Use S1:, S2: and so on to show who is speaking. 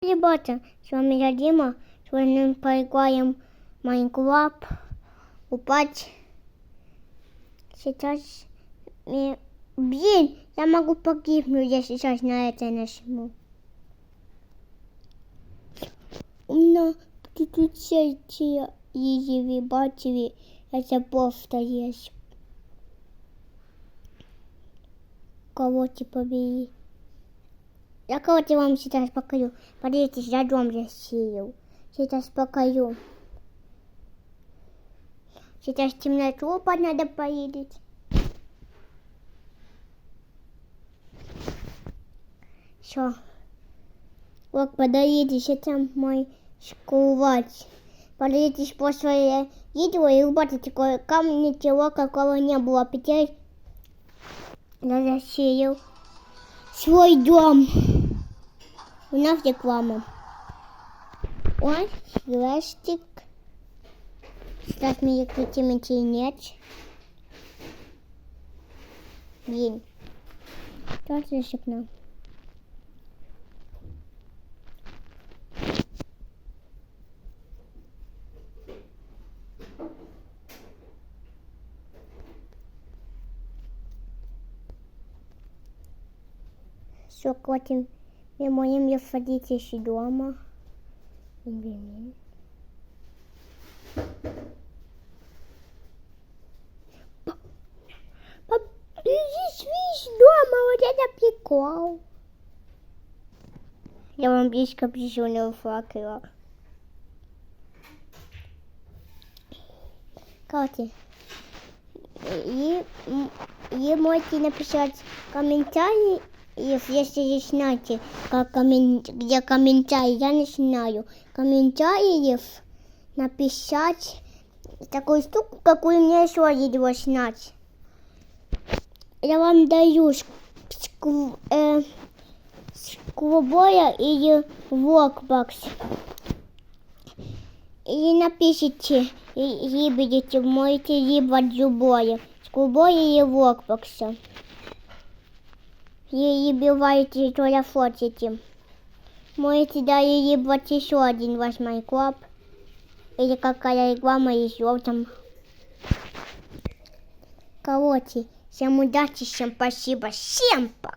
S1: Ребята, с вами я Дима. Сегодня мы поиграем в Майнкрафт. Упать. Сейчас... мне- Блин, я могу погибнуть, я сейчас на это нажму. У меня приключения бачили, я забыл, что есть. Кого-то побери. Я кого-то вам сейчас покажу. Подождите, я дом засеял. Сейчас покажу. Сейчас темноту надо поедет. Все. Вот, подойдите, сейчас мой школовать. Подойдите по своей видео и убавите камни, ничего какого не было. Опять я засеял свой дом. У нас реклама. Ой, пластик. Сейчас мне крутим нет. Блин. Что зашипнул? Все, котим. Мы можем ее садить еще дома. Блин. Пап, ты здесь видишь дома, вот это прикол. Я вам близко прижу факела. Кстати, и, м, и можете написать комментарий, если если знаете, как коммен- где комментарий, я не знаю. Комментариев написать такую штуку, какую мне видео снять. Я вам даю ск- ск- э, сквобоя или вокбокс. И напишите, и, и будете, можете выбрать любое. Сквобоя или вокбокса. И, и бываете, что я фотите. Можете даже выбрать еще один ваш Майнкрафт. Или какая реклама еще там. Короче, всем удачи, всем спасибо, всем пока.